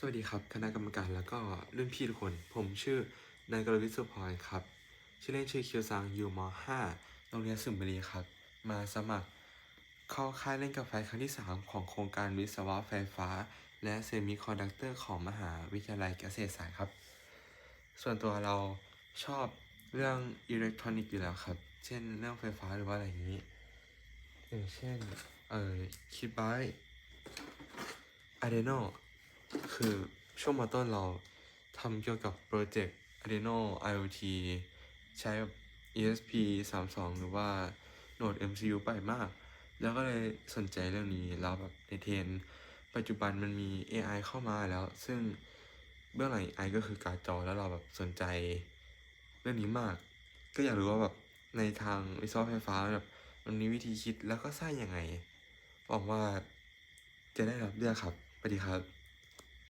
สวัสดีครับคณะกรรมการแล้วก็รุ่นพี่ทุกคน ผมชื่อนายกรวิทย์สุพรครับ ชื่อเล่นชื่อคิวซังอยู่ม .5 โรงเรียนสุมบุรีครับ มาสมัครเข้าค่ายเล่นกับไฟครั้งที่ 3 ของโครงการวิศวะไฟฟ้า และเซมิคอนดักเตอร์ของมหาวิทยาลัยเกษตรศาสตร์ครับ ส่วนตัวเราชอบเรื่องอิเล็กทรอนิกส์อยู่แล้วครับ เช่นเรื่องไฟฟ้าหรือว่าอะไรอย่างนี้อย่างเช่น เอ่อคิดไบ Adreno คือช่วงมาต้นเราทำเกี่ยวกับโปรเจกต์ Adreno IoT ใช้ ESP 32 หรือว่า Node MCU ไปมาก แล้วก็เลยสนใจเรื่องนี้แล้วแบบในเทรนปัจจุบันมันมี AI เข้ามาแล้ว ซึ่งเบื้องหลัง AI ก็คือการ์ดจอแล้วเราแบบสนใจเรื่องนี้มาก ก็อยากรู้ว่าแบบในทางวิศวะไฟฟ้าแบบมันมีวิธีคิดแล้วก็สร้างยังไงหวังว่าจะได้รับเลือกครับสวัสดีครับ